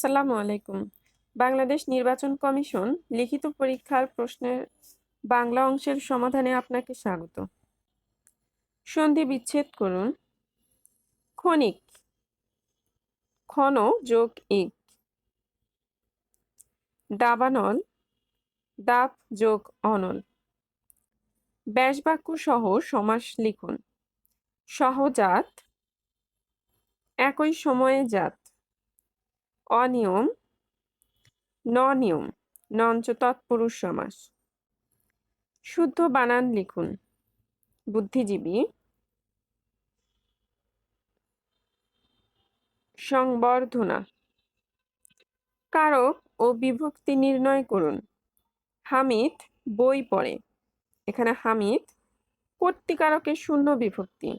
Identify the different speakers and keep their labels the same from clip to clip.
Speaker 1: আসসালামু আলাইকুম। বাংলাদেশ নির্বাচন কমিশন লিখিত পরীক্ষার প্রশ্নের বাংলা অংশের সমাধানে আপনাকে স্বাগত। সন্ধি বিচ্ছেদ করুন। ক্ষণিক। ক্ষণ যোগ ইক। দাবানল। দাপ যোগ অনল। ব্যাসবাক্য সহ সমাস লিখুন। সহজাত। একই সময়ে জাত। অনিয়ম, ননিয়ম নঞ্চ তৎপুরুষ সমাস। শুদ্ধ বানান লিখুন। বুদ্ধিজীবী, সংবর্ধনা। কারক ও বিভক্তি নির্ণয় করুন। হামিদ, বই পড়ে। এখানে হামিদ কর্তিকারকের শূন্য বিভক্তি।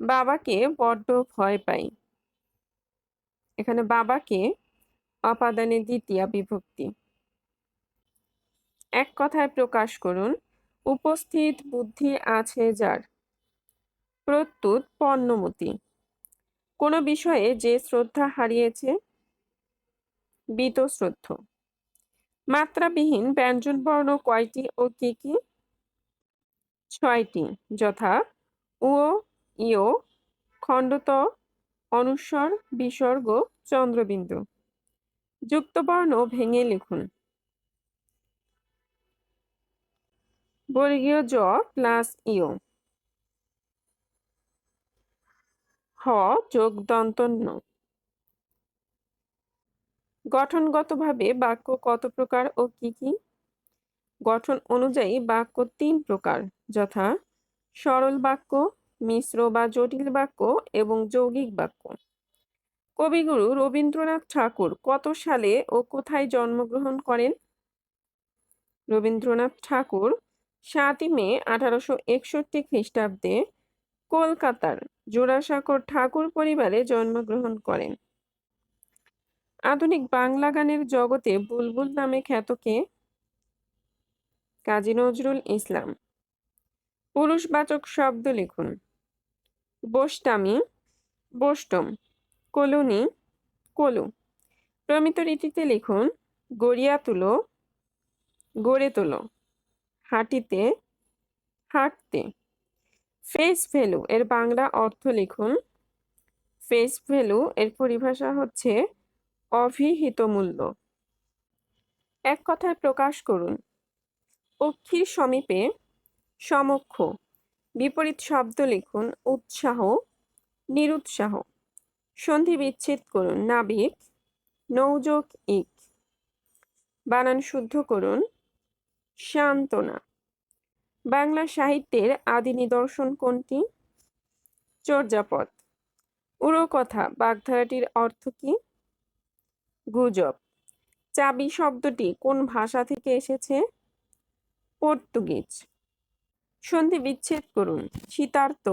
Speaker 1: বাবাকে বড্ড ভয় পাই এখানে বাবাকে অপাদানে দ্বিতীয় বিভক্তি। এক কথায় প্রকাশ করুন, উপস্থিত বুদ্ধি আছে যার। প্রত্যুত পণ্যমতি। কোনো বিষয়ে যে শ্রদ্ধা হারিয়েছে বীতশ্রদ্ধ মাত্রাবিহীন ব্যঞ্জনবর্ণ কয়টি ও কি কি? ছয়টি। যথা উ ইয় খণ্ডত অনুস্বর, বিসর্গ, চন্দ্রবিন্দু। যুক্তবর্ণ ভেঙে লিখুন। বর্গীয় জ প্লাস ইয় হ যোগ দন্তন্য গঠনগতভাবে বাক্য কত প্রকার ও কি কি? গঠন অনুযায়ী বাক্য তিন প্রকার, যথা সরল বাক্য মিশ্র বা জটিল বাক্য এবং যৌগিক বাক্য। কবিগুরু রবীন্দ্রনাথ ঠাকুর কত সালে ও কোথায় জন্মগ্রহণ করেন? রবীন্দ্রনাথ ঠাকুর সাতই মে আঠারোশো একষট্টি খ্রিস্টাব্দে কলকাতার জোড়াসাঁকর ঠাকুর পরিবারে জন্মগ্রহণ করেন। আধুনিক বাংলা গানের জগতে বুলবুল নামে খ্যাতকে কাজী নজরুল ইসলাম। পুরুষবাচক শব্দ লিখুন। বোস্টামি বোস্টম কলুনি, কলু। প্রমিত রীতিতে লিখুন, গড়িয়া তুলো, গড়ে তোলো। হাঁটিতে, হাঁটতে। ফেস ভ্যালু, এর বাংলা অর্থ লিখুন, ফেস ভ্যালু, এর পরিভাষা হচ্ছে অভিহিত মূল্য। এক কথায় প্রকাশ করুন। অক্ষির সমীপে সমক্ষ বিপরীত শব্দ লিখুন উৎসাহ, নিরুৎসাহ। সন্ধি বিচ্ছেদ করুন, নাবিক, নৌযোগ ইক। বানান শুদ্ধ করুন, সান্ত্বনা। বাংলা সাহিত্যের আদি নিদর্শন কোনটি? চর্যাপদ। কথা বাগধারাটির অর্থ কি? গুজব। চাবি শব্দটি কোন ভাষা থেকে এসেছে? পর্তুগিজ। সন্ধি বিচ্ছেদ করুন। শীতার্থ,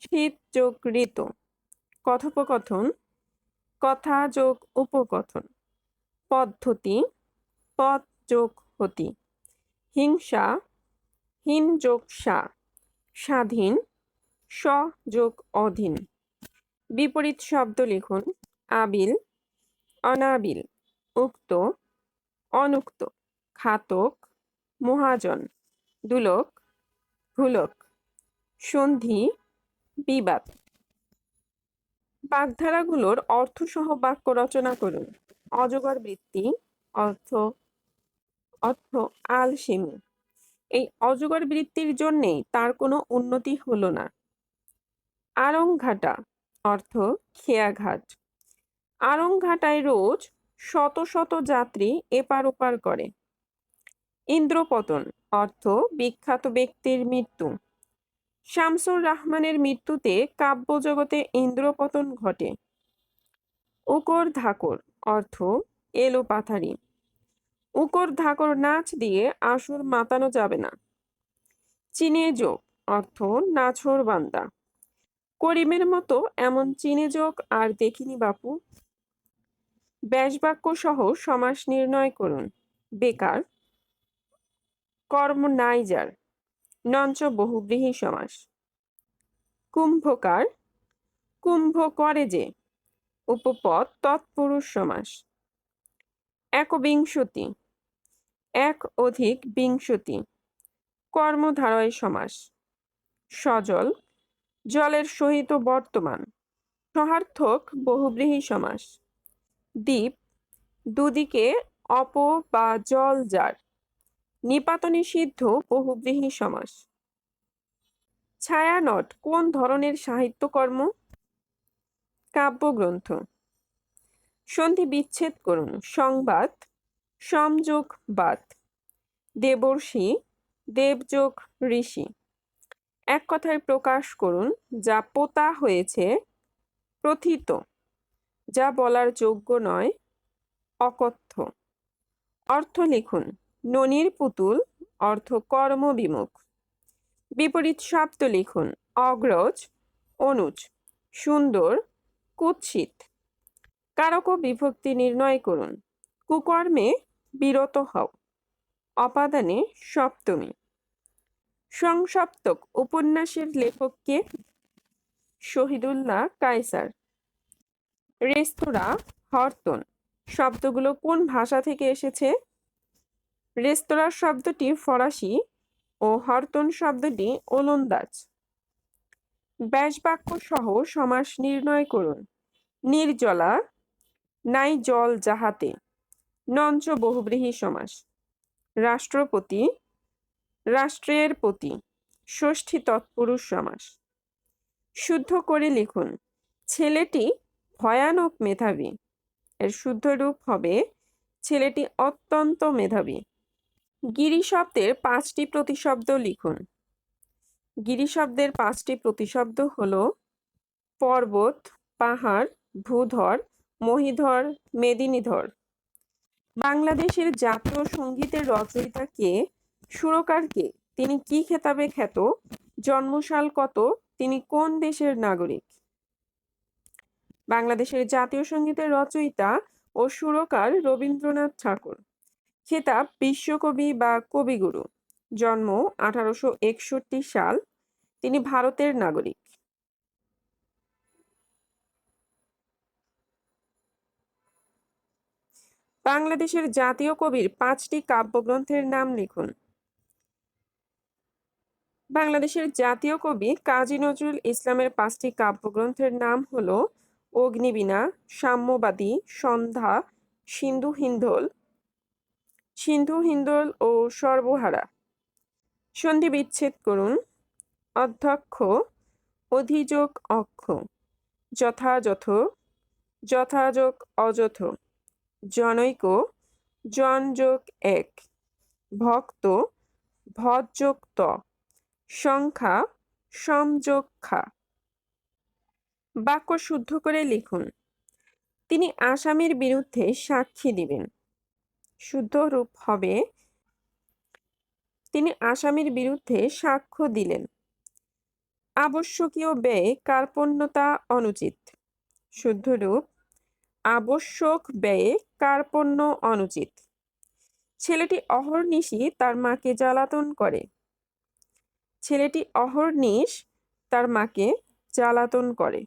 Speaker 1: শীত যোগ ঋতু। কথোপকথন, কথা যোগ উপকথন। পদ্ধতি পদ যোগ হতি। হিংসা, হীন যোগ সা। স্বাধীন, স যোগ অধীন। বিপরীত শব্দ লিখুন, আবিল, অনাবিল, উক্ত, অনুক্ত খাতক মহাজন, দুলক ভুলক। সন্ধি, বিবাদ। বাগধারাগুলোর অর্থসহ বাক্য রচনা করুন। অজগর বৃত্তি, অর্থ অর্থ আলসেমি। এই অজগর বৃত্তির জন্যেই তার কোনো উন্নতি হলো না। আরংঘাটা, অর্থ খেয়াঘাট। আরংঘাটায় রোজ শত শত যাত্রী এপার ওপার করে। ইন্দ্রপতন, অর্থ বিখ্যাত ব্যক্তির মৃত্যু। শামসুর রহমানের মৃত্যুতে কাব্যজগতে ইন্দ্রপতন ঘটে। উকর ধাকর, অর্থ এলো পাথারি। উকর ধাকর নাচ দিয়ে আসর মাতানো যাবে না। চীনে যোগ, অর্থ নাছর বান্দা। করিমের মতো এমন চিনে যোগ আর দেখিনি বাপু। ব্যাসবাক্য সহ সমাস নির্ণয় করুন। বেকার কর্ম নাই যার নঞ্চ বহুব্রীহী সমাস। কুম্ভকার, কুম্ভ করে যে, উপপদ তৎপুরুষ সমাস। একবিংশতি, এক অধিক বিংশতি, কর্মধারয় সমাস। সজল, জলের সহিত বর্তমান, সহার্থক বহুব্রীহি সমাস। দ্বীপ, দুদিকে অপ বা জল যার নিপাতনে সিদ্ধ বহুব্রীহি সমাস। ছায়ানট, কোন ধরনের সাহিত্যকর্ম? কাব্যগ্রন্থ। সন্ধি বিচ্ছেদ করুন। সংবাদ সমযোগ বাদ দেবর্ষি, দেবযোগ ঋষি। এক কথায় প্রকাশ করুন, যা পোতা হয়েছে, প্রথিত, যা বলার যোগ্য নয়, অকথ্য। অর্থ লিখুন। ননির পুতুল, অর্থ কর্মবিমুখ বিপরীত শব্দ লিখুন, অগ্রজ, অনুজ, সুন্দর, কুৎসিত। কারক বিভক্তি নির্ণয় করুন, কুকর্মে বিরত হও, অপাদানে সপ্তমী। সংসপ্তক উপন্যাসের লেখককে শহীদুল্লাহ কায়সার। রেস্তোরাঁ, হরতন, শব্দগুলো কোন ভাষা থেকে এসেছে? রেস্তোরাঁ শব্দটি ফরাসি ও হরতন শব্দটি ওলন্দাজ। ব্যাসবাক্য সহ সমাস নির্ণয় করুন। নির্জলা, নাই জল যাহাতে, নঞ্চ বহুব্রীহি সমাস। রাষ্ট্রপতি, রাষ্ট্রের প্রতি ষষ্ঠী তৎপুরুষ সমাস। শুদ্ধ করে লিখুন, ছেলেটি ভয়ানক মেধাবী। এর শুদ্ধ রূপ হবে, ছেলেটি অত্যন্ত মেধাবী। গিরি শব্দের পাঁচটি প্রতিশব্দ লিখুন। গিরি শব্দের পাঁচটি প্রতিশব্দ হল পর্বত, পাহাড়, ভূধর, মহিধর, মেদিনীধর। বাংলাদেশের জাতীয় সঙ্গীতের রচয়িতা কে? সুরকার কে? তিনি কি খেতাবে খ্যাত? জন্মসাল কত? তিনি কোন দেশের নাগরিক? বাংলাদেশের জাতীয় সঙ্গীতের রচয়িতা ও সুরকার রবীন্দ্রনাথ ঠাকুর। খেতাব বিশ্বকবি বা কবিগুরু। জন্ম আঠারোশো একষট্টি সাল। তিনি ভারতের নাগরিক। বাংলাদেশের জাতীয় কবির পাঁচটি কাব্যগ্রন্থের নাম লিখুন। বাংলাদেশের জাতীয় কবি কাজী নজরুল ইসলামের পাঁচটি কাব্যগ্রন্থের নাম হল অগ্নিবীণা, সাম্যবাদী, সন্ধ্যা, সিন্ধু হিন্দোল সিন্ধু, হিন্দোল ও সর্বহারা। সন্ধি বিচ্ছেদ করুন। অধ্যক্ষ, অধিযোগ অক্ষ। যথাযথ, যথাযোগ অযথ। জনৈক জনযোগ এক। ভক্ত ভযোগ ত। সংখ্যা সমযোগ খা। বাক্য শুদ্ধ করে লিখুন। তিনি আসামির বিরুদ্ধে সাক্ষী দিবেন। শুদ্ধ রূপ হবে। তিনি আসামির বিরুদ্ধে সাক্ষ্য দিলেন। আবশ্যকীয় ব্যয় কার্পণ্যতা অনুচিত। শুদ্ধ রূপ আবশ্যক ব্যয়ে কার্পণ্য অনুচিত। ছেলেটি অহর্নিশি তার মাকে জ্বালাতন করে। ছেলেটি অহর্নিশ তার মাকে জ্বালাতন করে।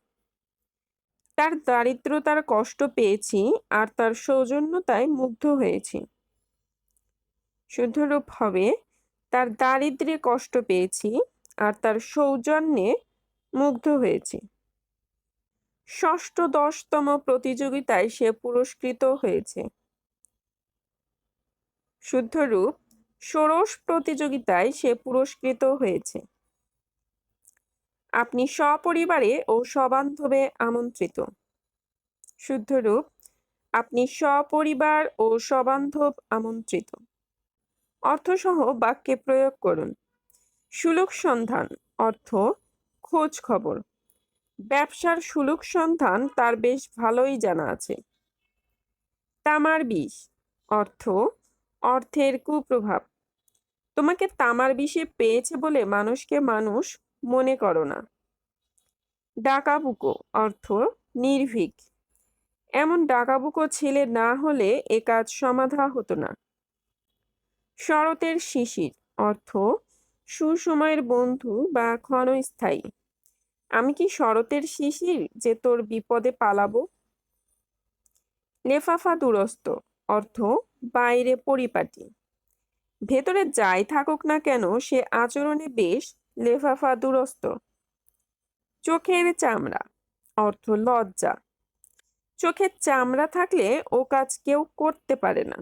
Speaker 1: তার দারিদ্রতার কষ্ট পেয়েছি আর তার সৌজন্যতায় মুগ্ধ হয়েছি। শুদ্ধরূপ হবে, তার দারিদ্রে কষ্ট পেয়েছি আর তার সৌজন্যে মুগ্ধ হয়েছি। ষষ্ঠদশতম প্রতিযোগিতায় সে পুরস্কৃত হয়েছে। শুদ্ধরূপ, ষোড়শ প্রতিযোগিতায় সে পুরস্কৃত হয়েছে। আপনি সপরিবারে ও সবান্ধবে আমন্ত্রিত। শুদ্ধরূপ আপনি সপরিবার ও সবান্ধব আমন্ত্রিত। অর্থসহ বাক্যে প্রয়োগ করুন। সুলুক সন্ধান, অর্থ, খোঁজ খবর। ব্যবসার সুলুক সন্ধান তার বেশ ভালোই জানা আছে। তামার বিষ, অর্থ, অর্থের কুপ্রভাব। তোমাকে তামার বিষে পেয়েছে বলে মানুষকে মানুষ মনে করো না। ডাকাবুকো অর্থ নির্ভীক। এমন ডাকাবুকো ছেলে না হলে এ কাজ সমাধা হতো না। শরতের শিশির অর্থ সুসময়ের বন্ধু বা ক্ষণস্থায়ী। আমি কি শরতের শিশির যে তোর বিপদে পালাবো? লেফাফা দুরস্ত অর্থ বাইরে পরিপাটি। ভেতরে যাই থাকুক না কেন সে আচরণে বেশ লেফাফা দুরস্ত চোখের চামড়া, অর্থ লজ্জা। চোখের চামড়া থাকলে ও কাজ কেউ করতে পারে না।